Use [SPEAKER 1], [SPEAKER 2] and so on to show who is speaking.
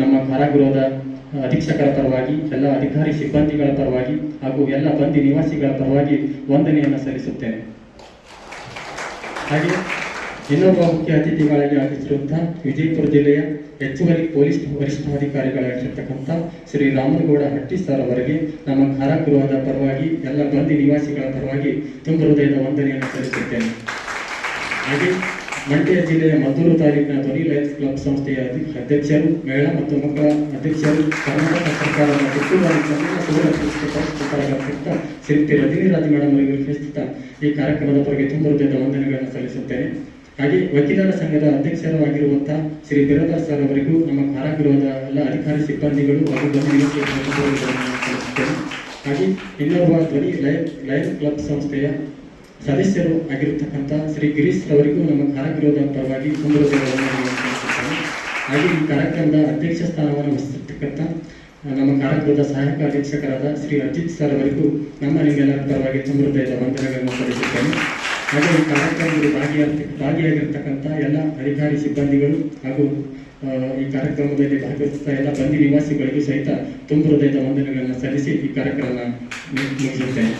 [SPEAKER 1] ನಮ್ಮ ಕಾರಾಗೃಹದ ಅಧೀಕ್ಷಕರ ಪರವಾಗಿ, ಎಲ್ಲ ಅಧಿಕಾರಿ ಸಿಬ್ಬಂದಿಗಳ ಪರವಾಗಿ ಹಾಗೂ ಎಲ್ಲ ಬಂದಿ ನಿವಾಸಿಗಳ ಪರವಾಗಿ ವಂದನೆಯನ್ನು ಸಲ್ಲಿಸುತ್ತೇನೆ. ಹಾಗೆ ಇನ್ನೊಬ್ಬ ಮುಖ್ಯ ಅತಿಥಿಗಳಾಗಿ ಆಗಮಿಸಿರುವಂತಹ ವಿಜಯಪುರ ಜಿಲ್ಲೆಯ ಹೆಚ್ಚುವರಿ ಪೊಲೀಸ್ ವರಿಷ್ಠಾಧಿಕಾರಿಗಳಾಗಿರ್ತಕ್ಕಂಥ ಶ್ರೀ ರಾಮನಗೌಡ ಹಟ್ಟಿ ಸರ್ ಅವರಿಗೆ ನಮ್ಮ ಕಾರಾಗೃಹದ ಪರವಾಗಿ, ಎಲ್ಲ ಬಂದಿ ನಿವಾಸಿಗಳ ಪರವಾಗಿ ತುಂಬ ಹೃದಯದ ವಂದನೆಯನ್ನು ಸಲ್ಲಿಸುತ್ತೇನೆ. ಹಾಗೆ ಮಂಡ್ಯ ಜಿಲ್ಲೆಯ ಮದ್ದೂರು ತಾಲೂಕಿನ ಧ್ವನಿ ಲಯನ್ಸ್ ಕ್ಲಬ್ ಸಂಸ್ಥೆಯ ಅಧ್ಯಕ್ಷರು ಮಹಿಳಾ ಮತ್ತು ಮಕ್ಕಳ ಅಧ್ಯಕ್ಷರು ಕರ್ನಾಟಕ ಸರ್ಕಾರದ ಶ್ರೀಮತಿ ರಜನಿರಾಜ್ ಮೇಡಮ್ ಅವರಿಗೆ ವಿಶೇಷಿತ ಈ ಕಾರ್ಯಕ್ರಮದ ಬಗ್ಗೆ ತುಂಬ ಹೃದಯದ ವಂದನೆಗಳನ್ನು ಸಲ್ಲಿಸುತ್ತೇನೆ. ಹಾಗೆ ವಕೀಲರ ಸಂಘದ ಅಧ್ಯಕ್ಷರು ಆಗಿರುವಂತಹ ಶ್ರೀ ಬಿರದಾಸ್ ಸರ್ ಅವರಿಗೂ ನಮ್ಮ ಕಾರಾಗೃಹದ ಎಲ್ಲ ಅಧಿಕಾರಿ ಸಿಬ್ಬಂದಿಗಳು ಹಾಗೂ ಇನ್ನೊಬ್ಬ ಧ್ವನಿ ಲಯನ್ ಲಯನ್ಸ್ ಕ್ಲಬ್ ಸಂಸ್ಥೆಯ ಸದಸ್ಯರು ಆಗಿರ್ತಕ್ಕಂಥ ಶ್ರೀ ಗಿರೀಶ್ ರವರಿಗೂ ನಮ್ಮ ಕಾರ್ಯಕ್ರಮದ ಪರವಾಗಿ ಹಾಗೆ ಈ ಕಾರ್ಯಕ್ರಮದ ಅಧ್ಯಕ್ಷ ಸ್ಥಾನವನ್ನು ವಹಿಸಿರ್ತಕ್ಕಂಥ ನಮ್ಮ ಕಾರ್ಯಕ್ರಮದ ಸಹಾಯಕ ಅಧೀಕ್ಷಕರಾದ ಶ್ರೀ ಅಜಿತ್ ಸರ್ ಅವರಿಗೂ ನಮ್ಮ ನಿಮ್ಮೆಲ್ಲರ ಪರವಾಗಿ ಹೃದಯದ ವಂದನೆಗಳನ್ನು ಸಲ್ಲಿಸುತ್ತೇನೆ. ಹಾಗೆ ಈ ಕಾರ್ಯಕ್ರಮದಲ್ಲಿ ಭಾಗಿಯಾಗಿ ಭಾಗಿಯಾಗಿರ್ತಕ್ಕಂಥ ಎಲ್ಲ ಅಧಿಕಾರಿ ಸಿಬ್ಬಂದಿಗಳು ಹಾಗೂ ಈ ಕಾರ್ಯಕ್ರಮದಲ್ಲಿ ಭಾಗವಹಿಸುತ್ತಾ ಎಲ್ಲ ಬಂದಿ ನಿವಾಸಿಗಳಿಗೂ ಸಹಿತ ತುಂಬ ಹೃದಯದ ವಂದನೆಗಳನ್ನು ಸಲ್ಲಿಸಿ ಈ ಕಾರ್ಯಕ್ರಮ ಮುಗಿಸುತ್ತೇನೆ.